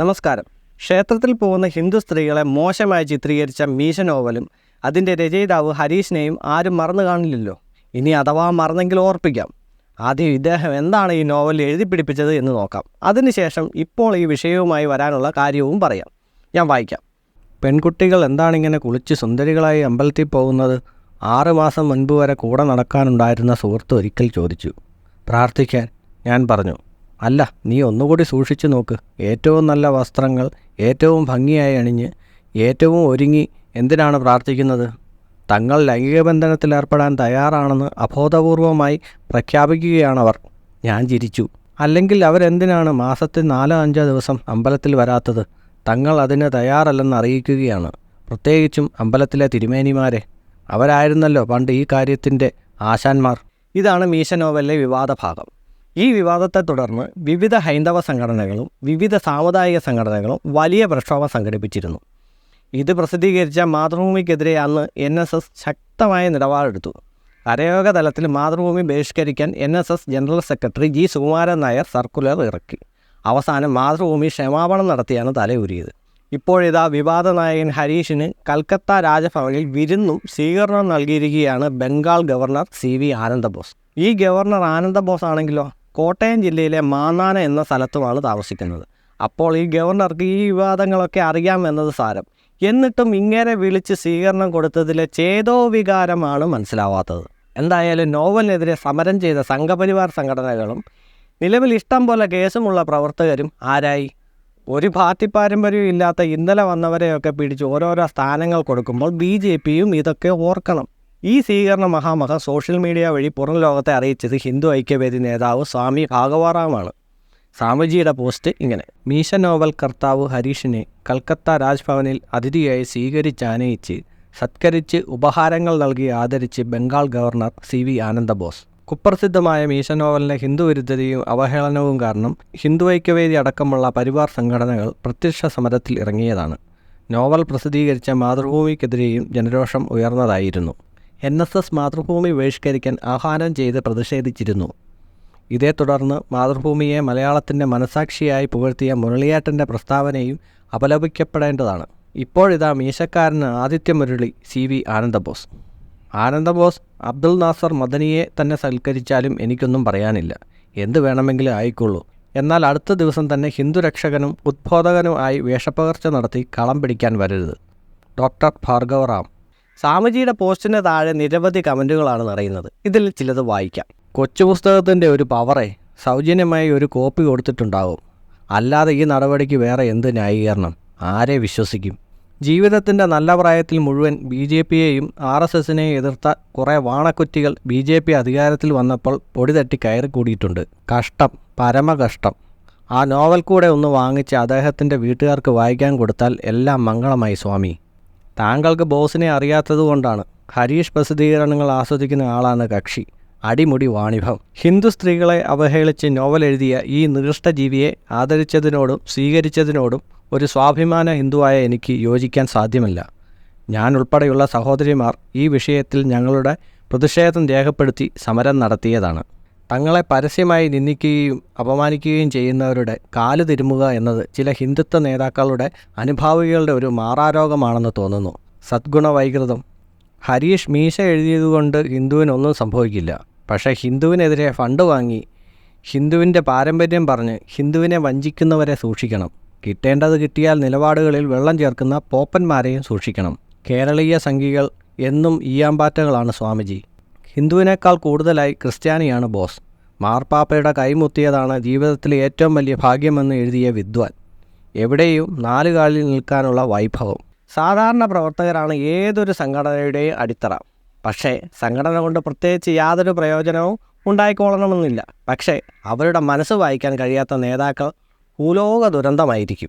നമസ്കാരം. ക്ഷേത്രത്തിൽ പോകുന്ന ഹിന്ദു സ്ത്രീകളെ മോശമായി ചിത്രീകരിച്ച മീശ നോവലും അതിന്റെ രചയിതാവ് ഹരീഷിനെയും ആരും മറന്നു കാണില്ലല്ലോ. ഇനി അഥവാ മറന്നെങ്കിൽ ഓർപ്പിക്കാം. ആദ്യം ഇദ്ദേഹം എന്താണ് ഈ നോവൽ എഴുതി പിടിപ്പിച്ചത് എന്ന് നോക്കാം. അതിനുശേഷം ഇപ്പോൾ ഈ വിഷയവുമായി വരാനുള്ള കാര്യവും പറയാം. ഞാൻ വായിക്കാം. പെൺകുട്ടികൾ എന്താണിങ്ങനെ കുളിച്ച് സുന്ദരികളായി അമ്പലത്തിൽ പോകുന്നത്? ആറ് മാസം മുൻപ് വരെ കൂടെ നടക്കാനുണ്ടായിരുന്ന സുഹൃത്ത് ഒരിക്കൽ ചോദിച്ചു. പ്രാർത്ഥിക്കാൻ ഞാൻ പറഞ്ഞു. അല്ല നീ ഒന്നുകൂടി സൂക്ഷിച്ചു നോക്ക്. ഏറ്റവും നല്ല വസ്ത്രങ്ങൾ ഏറ്റവും ഭംഗിയായി അണിഞ്ഞ് ഏറ്റവും ഒരുങ്ങി എന്തിനാണ് പ്രാർത്ഥിക്കുന്നത്? തങ്ങൾ ലൈംഗിക ബന്ധനത്തിൽ ഏർപ്പെടാൻ തയ്യാറാണെന്ന് അബോധപൂർവമായി പ്രഖ്യാപിക്കുകയാണവർ. ഞാൻ ചിരിച്ചു. അല്ലെങ്കിൽ അവരെന്തിനാണ് മാസത്തിൽ നാലോ അഞ്ചോ ദിവസം അമ്പലത്തിൽ വരാത്തത്? തങ്ങൾ അതിന് തയ്യാറല്ലെന്ന് അറിയിക്കുകയാണ്. പ്രത്യേകിച്ചും അമ്പലത്തിലെ തിരുമേനിമാരെ. അവരായിരുന്നല്ലോ പണ്ട് ഈ കാര്യത്തിന്റെ ആശാന്മാർ. ഇതാണ് മീശ നോവലിലെ വിവാദ ഭാഗം ഈ വിവാദത്തെ തുടർന്ന് വിവിധ ഹൈന്ദവ സംഘടനകളും വിവിധ സാമുദായിക സംഘടനകളും വലിയ പ്രക്ഷോഭം സംഘടിപ്പിച്ചിരുന്നു. ഇത് പ്രസിദ്ധീകരിച്ച മാതൃഭൂമിക്കെതിരെ അന്ന് എൻ എസ് എസ് ശക്തമായ നിലപാടെടുത്തു. കരയോഗ തലത്തിൽ Mathrubhumi ബഹിഷ്കരിക്കാൻ N S S general secretary G. Sukumaran Nair circular ഇറക്കി. അവസാനം മാതൃഭൂമി ക്ഷമാപണം നടത്തിയാണ് തലയൂരിയത്. ഇപ്പോഴിതാ വിവാദ നായകൻ ഹരീഷിന് കൽക്കത്ത രാജഭവനിൽ വിരുന്നും സ്വീകരണവും നൽകിയിരിക്കുകയാണ് Bengal governor C V Ananda Bose. ഈ ഗവർണർ ആനന്ദബോസ് ആണെങ്കിലോ കോട്ടയം ജില്ലയിലെ മാന്നാന എന്ന സ്ഥലത്തുമാണ് താമസിക്കുന്നത്. അപ്പോൾ ഈ ഗവർണർക്ക് ഈ വിവാദങ്ങളൊക്കെ അറിയാമെന്നത് സാരം. എന്നിട്ടും ഇങ്ങനെ വിളിച്ച് സ്വീകരണം കൊടുത്തതിലെ ചേതോ വികാരമാണ് മനസ്സിലാവാത്തത്. എന്തായാലും നോവലിനെതിരെ സമരം ചെയ്ത സംഘപരിവാർ സംഘടനകളും നിലവിൽ ഇഷ്ടം പോലെ കേസുമുള്ള പ്രവർത്തകരും ആരായി? ഒരു പാർട്ടി പാരമ്പര്യവും ഇല്ലാത്ത ഇന്നലെ വന്നവരെയൊക്കെ പിടിച്ച് ഓരോരോ സ്ഥാനങ്ങൾ കൊടുക്കുമ്പോൾ ബി ജെ പിയും ഇതൊക്കെ ഓർക്കണം. ഈ സ്വീകരണ മഹാമഹ സോഷ്യൽ മീഡിയ വഴി പുറം ലോകത്തെ അറിയിച്ചത് ഹിന്ദു ഐക്യവേദി നേതാവ് സ്വാമി ഭാഗവാറാമാണ് സ്വാമിജിയുടെ പോസ്റ്റ് ഇങ്ങനെ. മീശ നോവൽ കർത്താവ് ഹരീഷിനെ കൽക്കത്ത രാജ്ഭവനിൽ അതിഥിയായി സ്വീകരിച്ചാനയിച്ച് സത്കരിച്ച് ഉപഹാരങ്ങൾ നൽകി ആദരിച്ച് Bengal governor C V Ananda Bose. കുപ്രസിദ്ധമായ Meesha നോവലിന്റെ ഹിന്ദു വിരുദ്ധതയും അവഹേളനവും കാരണം ഹിന്ദു ഐക്യവേദി അടക്കമുള്ള പരിവാർ സംഘടനകൾ പ്രത്യക്ഷ സമരത്തിൽ ഇറങ്ങിയതാണ്. നോവൽ പ്രസിദ്ധീകരിച്ച മാതൃഭൂമിക്കെതിരെയും ജനരോഷം ഉയർന്നതായിരുന്നു. എൻ എസ് എസ് മാതൃഭൂമി ബഹിഷ്കരിക്കാൻ ആഹ്വാനം ചെയ്ത് പ്രതിഷേധിച്ചിരുന്നു. ഇതേ തുടർന്ന് മാതൃഭൂമിയെ മലയാളത്തിന്റെ മനസാക്ഷിയായി പുകഴ്ത്തിയ മുരളിയേട്ടന്റെ പ്രസ്താവനയും അപലപിക്കപ്പെടേണ്ടതാണ്. ഇപ്പോഴിതാ മീശക്കാരന് ആദിത്യ മുരളി സി വി ആനന്ദബോസ്. ആനന്ദബോസ് അബ്ദുൽ നാസർ മദനിയെ തന്നെ സൽക്കരിച്ചാലും എനിക്കൊന്നും പറയാനില്ല. എന്ത് വേണമെങ്കിലും ആയിക്കൊള്ളൂ. എന്നാൽ അടുത്ത ദിവസം തന്നെ ഹിന്ദുരക്ഷകനും ഉദ്ബോധകനുമായി വേഷപ്പകർച്ച നടത്തി കളം പിടിക്കാൻ വരരുത്. ഡോക്ടർ ഭാർഗവറാം. സ്വാമിജിയുടെ പോസ്റ്റിന് താഴെ നിരവധി കമന്റുകളാണ് നിറയുന്നത്. ഇതിൽ ചിലത് വായിക്കാം. കൊച്ചു പുസ്തകത്തിന്റെ ഒരു പവറെ സൗജന്യമായി ഒരു കോപ്പി കൊടുത്തിട്ടുണ്ടാകും അല്ലാതെ ഈ നടപടിക്ക് വേറെ എന്ത് ന്യായീകരണം? ആരെ വിശ്വസിക്കും? ജീവിതത്തിന്റെ നല്ല പ്രായത്തിൽ മുഴുവൻ ബി ജെ പിയെയും ആർ എസ് എസിനെയും എതിർത്ത കുറേ വാണക്കുറ്റികൾ ബി ജെ പി അധികാരത്തിൽ വന്നപ്പോൾ പൊടി തട്ടി കയറി കൂടിയിട്ടുണ്ട്. കഷ്ടം പരമകഷ്ടം. ആ നോവൽ കൂടെ ഒന്ന് വാങ്ങിച്ച് അദ്ദേഹത്തിന്റെ വീട്ടുകാർക്ക് വായിക്കാൻ കൊടുത്താൽ എല്ലാം മംഗളമായി സ്വാമി. താങ്കൾക്ക് ബോസിനെ അറിയാത്തതുകൊണ്ടാണ് ഹരീഷ് പ്രസിദ്ധീകരണങ്ങൾ ആസ്വദിക്കുന്ന ആളാണ് കക്ഷി. അടിമുടി വാണിഭം. ഹിന്ദു സ്ത്രീകളെ അവഹേളിച്ച് നോവൽ എഴുതിയ ഈ നികൃഷ്ടജീവിയെ ആദരിച്ചതിനോടും സ്വീകരിച്ചതിനോടും ഒരു സ്വാഭിമാന ഹിന്ദുവായ എനിക്ക് യോജിക്കാൻ സാധ്യമല്ല. ഞാൻ ഉൾപ്പെടെയുള്ള സഹോദരിമാർ ഈ വിഷയത്തിൽ ഞങ്ങളുടെ പ്രതിഷേധം രേഖപ്പെടുത്തി സമരം നടത്തിയതാണ്. തങ്ങളെ പരസ്യമായി നിന്ദിക്കുകയും അപമാനിക്കുകയും ചെയ്യുന്നവരുടെ കാൽ തിരുമുക എന്നത് ചില ഹിന്ദുത്വ നേതാക്കളുടെ അനുഭാവികളുടെ ഒരു മാറാരോഗമാണെന്ന് തോന്നുന്നു. സദ്ഗുണ വൈകൃതം. ഹരീഷ് മീശ എഴുതിയതുകൊണ്ട് ഹിന്ദുവിനൊന്നും സംഭവിക്കില്ല. പക്ഷേ ഹിന്ദുവിനെതിരെ ഫണ്ട് വാങ്ങി ഹിന്ദുവിന്റെ പാരമ്പര്യം പറഞ്ഞ് ഹിന്ദുവിനെ വഞ്ചിക്കുന്നവരെ സൂക്ഷിക്കണം. കിട്ടേണ്ടത് കിട്ടിയാൽ നിലപാടുകളിൽ വെള്ളം ചേർക്കുന്ന പോപ്പന്മാരെയും സൂക്ഷിക്കണം. കേരളീയ സംഘികൾ എന്നും ഈയാമ്പാറ്റകളാണ് സ്വാമിജി. ഹിന്ദുവിനേക്കാൾ കൂടുതലായി ക്രിസ്ത്യാനിയാണ് ബോസ്. മാർപ്പാപ്പയുടെ കൈമുത്തിയതാണ് ജീവിതത്തിലെ ഏറ്റവും വലിയ ഭാഗ്യമെന്ന് എഴുതിയ വിദ്വാൻ. എവിടെയും നാല് കാലിൽ നിൽക്കാനുള്ള വൈഭവം. സാധാരണ പ്രവർത്തകരാണ് ഏതൊരു സംഘടനയുടെയും അടിത്തറ. പക്ഷേ സംഘടന കൊണ്ട് പ്രത്യേകിച്ച് യാതൊരു പ്രയോജനവും ഉണ്ടായിക്കോളണമെന്നില്ല പക്ഷേ അവരുടെ മനസ്സ് വായിക്കാൻ കഴിയാത്ത നേതാക്കൾ ഭൂലോക ദുരന്തമായിരിക്കും.